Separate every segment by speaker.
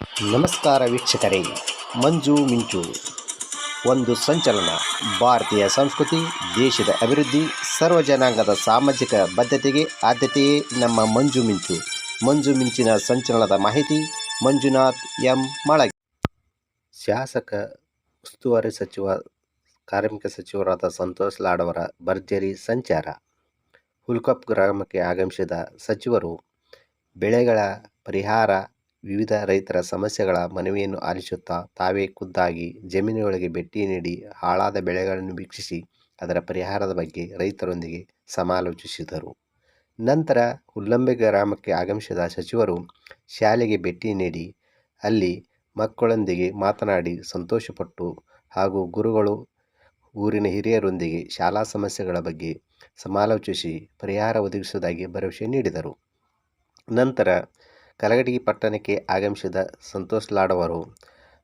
Speaker 1: ನಮಸ್ಕಾರ ವೀಕ್ಷಕರೇ, ಮಂಜು ಮಿಂಚು ಒಂದು ಸಂಚಲನ, ಭಾರತೀಯ ಸಂಸ್ಕೃತಿ, ದೇಶದ ಅಭಿವೃದ್ಧಿ, ಸರ್ವ ಜನಾಂಗದ ಸಾಮಾಜಿಕ ಬದ್ಧತೆಗೆ ಆದ್ಯತೆಯೇ ನಮ್ಮ ಮಂಜು ಮಿಂಚು ಮಂಜು ಮಿಂಚಿನ ಸಂಚಲನದ ಮಾಹಿತಿ, ಮಂಜುನಾಥ್ ಎಂ. ಮಾಳಗಿ. ಶಾಸಕ, ಉಸ್ತುವಾರಿ ಸಚಿವ, ಕಾರ್ಮಿಕ ಸಚಿವರಾದ ಸಂತೋಷ್ ಲಾಡವರ ಭರ್ಜರಿ ಸಂಚಾರ. ಹುಲ್ಕಪ್ ಗ್ರಾಮಕ್ಕೆ ಆಗಮಿಸಿದ ಸಚಿವರು, ಬೆಳೆಗಳ ಪರಿಹಾರ ವಿವಿಧ ರೈತರ ಸಮಸ್ಯೆಗಳ ಮನವಿಯನ್ನು ಆಲಿಸುತ್ತಾ ತಾವೇ ಖುದ್ದಾಗಿ ಜಮೀನುಗಳಿಗೆ ಭೇಟಿ ನೀಡಿ ಹಾಳಾದ ಬೆಳೆಗಳನ್ನು ವೀಕ್ಷಿಸಿ ಅದರ ಪರಿಹಾರದ ಬಗ್ಗೆ ರೈತರೊಂದಿಗೆ ಸಮಾಲೋಚಿಸಿದರು. ನಂತರ ಹುಲ್ಲಂಬೆ ಗ್ರಾಮಕ್ಕೆ ಆಗಮಿಸಿದ ಸಚಿವರು ಶಾಲೆಗೆ ಭೇಟಿ ನೀಡಿ ಅಲ್ಲಿ ಮಕ್ಕಳೊಂದಿಗೆ ಮಾತನಾಡಿ ಸಂತೋಷಪಟ್ಟು ಹಾಗೂ ಗುರುಗಳು ಊರಿನ ಹಿರಿಯರೊಂದಿಗೆ ಶಾಲಾ ಸಮಸ್ಯೆಗಳ ಬಗ್ಗೆ ಸಮಾಲೋಚಿಸಿ ಪರಿಹಾರ ಒದಗಿಸುವುದಾಗಿ ಭರವಸೆ ನೀಡಿದರು. ನಂತರ ಕಲಘಟಗಿ ಪಟ್ಟಣಕ್ಕೆ ಆಗಮಿಸಿದ ಸಂತೋಷ್ ಲಾಡ್ ಅವರು,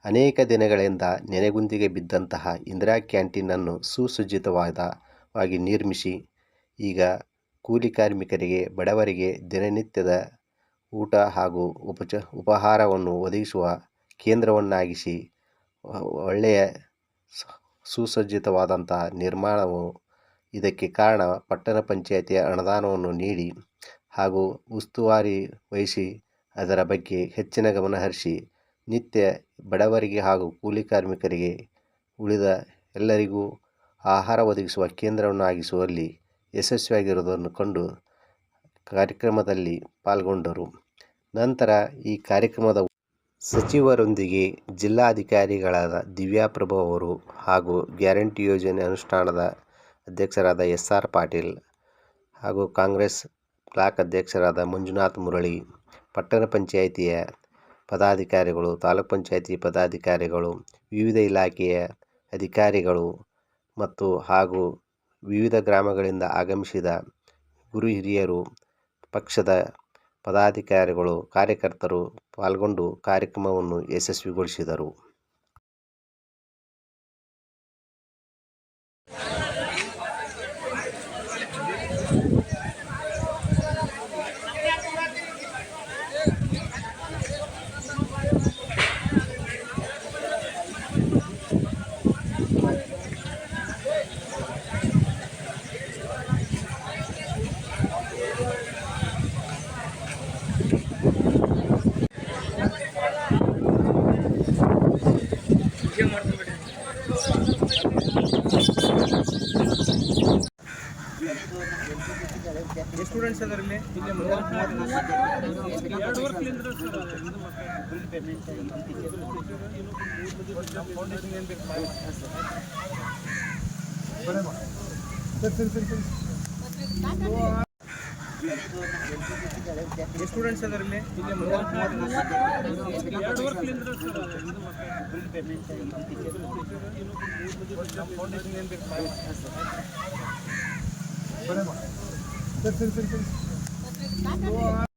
Speaker 1: ಅನೇಕ ದಿನಗಳಿಂದ ನೆನೆಗುಂದಿಗೆ ಬಿದ್ದಂತಹ ಇಂದಿರಾ ಕ್ಯಾಂಟೀನನ್ನು ಸುಸಜ್ಜಿತವಾದವಾಗಿ ನಿರ್ಮಿಸಿ, ಈಗ ಕೂಲಿ ಕಾರ್ಮಿಕರಿಗೆ, ಬಡವರಿಗೆ ದಿನನಿತ್ಯದ ಊಟ ಹಾಗೂ ಉಪಚ, ಉಪಹಾರವನ್ನು ಒದಗಿಸುವ ಕೇಂದ್ರವನ್ನಾಗಿಸಿ, ಒಳ್ಳೆಯ ಸುಸಜ್ಜಿತವಾದಂತಹ ನಿರ್ಮಾಣವು ಇದಕ್ಕೆ ಕಾರಣ ಪಟ್ಟಣ ಪಂಚಾಯತಿಯ ಅನುದಾನವನ್ನು ನೀಡಿ ಹಾಗೂ ಉಸ್ತುವಾರಿ ವಹಿಸಿ ಅದರ ಬಗ್ಗೆ ಹೆಚ್ಚಿನ ಗಮನ ಹರಿಸಿ ನಿತ್ಯ ಬಡವರಿಗೆ ಹಾಗೂ ಕೂಲಿ ಕಾರ್ಮಿಕರಿಗೆ ಉಳಿದ ಎಲ್ಲರಿಗೂ ಆಹಾರ ಒದಗಿಸುವ ಕೇಂದ್ರವನ್ನು ಆಗಿಸುವಲ್ಲಿ ಯಶಸ್ವಿಯಾಗಿರುವುದನ್ನು ಕಂಡು ಕಾರ್ಯಕ್ರಮದಲ್ಲಿ ಪಾಲ್ಗೊಂಡರು. ನಂತರ ಈ ಕಾರ್ಯಕ್ರಮದ ಸಚಿವರೊಂದಿಗೆ ಜಿಲ್ಲಾಧಿಕಾರಿಗಳಾದ ದಿವ್ಯಾ ಪ್ರಭು ಅವರು ಹಾಗೂ ಗ್ಯಾರಂಟಿ ಯೋಜನೆ ಅನುಷ್ಠಾನದ ಅಧ್ಯಕ್ಷರಾದ ಎಸ್ ಆರ್ ಪಾಟೀಲ್ ಹಾಗೂ ಕಾಂಗ್ರೆಸ್ ಬ್ಲಾಕ್ ಅಧ್ಯಕ್ಷರಾದ ಮಂಜುನಾಥ್ ಮುರಳಿ ಪಟ್ಟಣ ಪಂಚಾಯಿತಿಯ ಪದಾಧಿಕಾರಿಗಳು, ತಾಲೂಕ್ ಪಂಚಾಯಿತಿ ಪದಾಧಿಕಾರಿಗಳು, ವಿವಿಧ ಇಲಾಖೆಯ ಅಧಿಕಾರಿಗಳು ಮತ್ತು ಹಾಗೂ ವಿವಿಧ ಗ್ರಾಮಗಳಿಂದ ಆಗಮಿಸಿದ ಗುರು ಹಿರಿಯರು, ಪಕ್ಷದ ಪದಾಧಿಕಾರಿಗಳು, ಕಾರ್ಯಕರ್ತರು ಪಾಲ್ಗೊಂಡು ಕಾರ್ಯಕ್ರಮವನ್ನು ಯಶಸ್ವಿಗೊಳಿಸಿದರು.
Speaker 2: ಸ್ಟೂಡೆಂಟ್ಸ್ ಅದರ ಇಲ್ಲಿ ಎರಡು ವರ್ಷದಿಂದ ಫೌಂಡೇಶನ್ ಏನು ಬೇಕು ಸ್ಟೂಡೆಂಟ್ಸ್ ಅದರ ಇಲ್ಲಿ ಎರಡು ವರ್ಷದಿಂದ ಫೌಂಡೇಶನ್ ಏನು ಬೇಕು